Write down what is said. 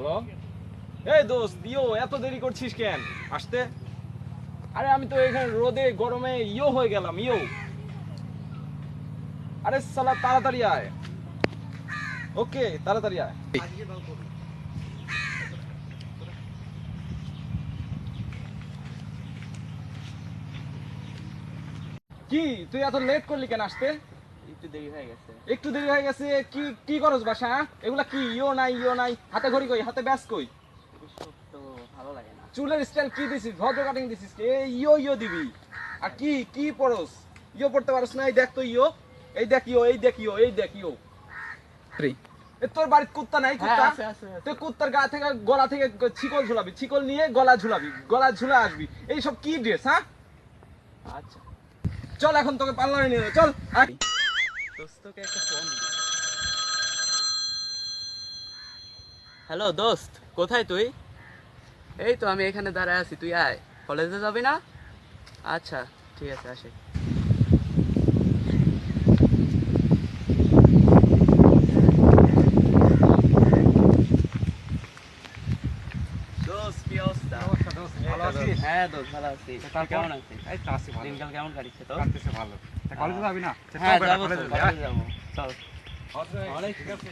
Hello এই দোস্ত ইয়ো এত দেরি করছিস কেন? আসতে? আরে আমি তো এখানে রোদে, গরমে, ইয়ো হয়ে গেলাম, ইয়ো। আরে সালা, তাড়াতাড়ি আয়। ওকে তাড়াতাড়ি আয়। কি, তুই এত লেট করলি কেন আসতে? একটু দেরি হয়ে গেছে। একটু দেরি হয়ে গেছে কি কি করস বাসা? এগুলা কি? ইয়ো নাই ইয়ো নাই। হাতে ঘড়ি কই? হাতে ব্যাস কই? ভালো লাগে না। চুলের স্টাইল কি দিছিস? ভদ্র কাটিং দিছিস এ ইয়ো ইয়ো দিবি। আর কি কি পরস? ইয়ো পড়তে পারস না? এই দেখ তো ইয়ো। এই দেখ ইয়ো এই দেখ ইয়ো এই দেখ ইয়ো। এ তোর বাড়ির কুত্তা নাই হ্যাঁ কুত্তা। তুই কুত্তার গা থেকে গলা থেকে ছিকল ঝুলাবি। ছিকল নিয়ে গলা ঝুলাবি। গলা ঝুলা আসবি। এই সব কি ড্রেস হ্যাঁ? আচ্ছা। চল এখন তোকে পার্লারে নিয়ে চল। আয়। দোস্তকে একটা ফোন হ্যালো দোস্ত কোথায় তুই? এই তো আমি এখানে দাঁড়ায় আছি তুই আয়। কলেজে যাবি না? আচ্ছা ঠিক আছে আসে? হ্যাঁ দোস্ত ভালো আছি। কেমন আছিস? দিনকাল কেমন কাটছে তো ভালো। কলেজে যাবি না? হ্যাঁ যাব কলেজে যাবি, হ্যাঁ? যাব। চল। ঠিক আছে।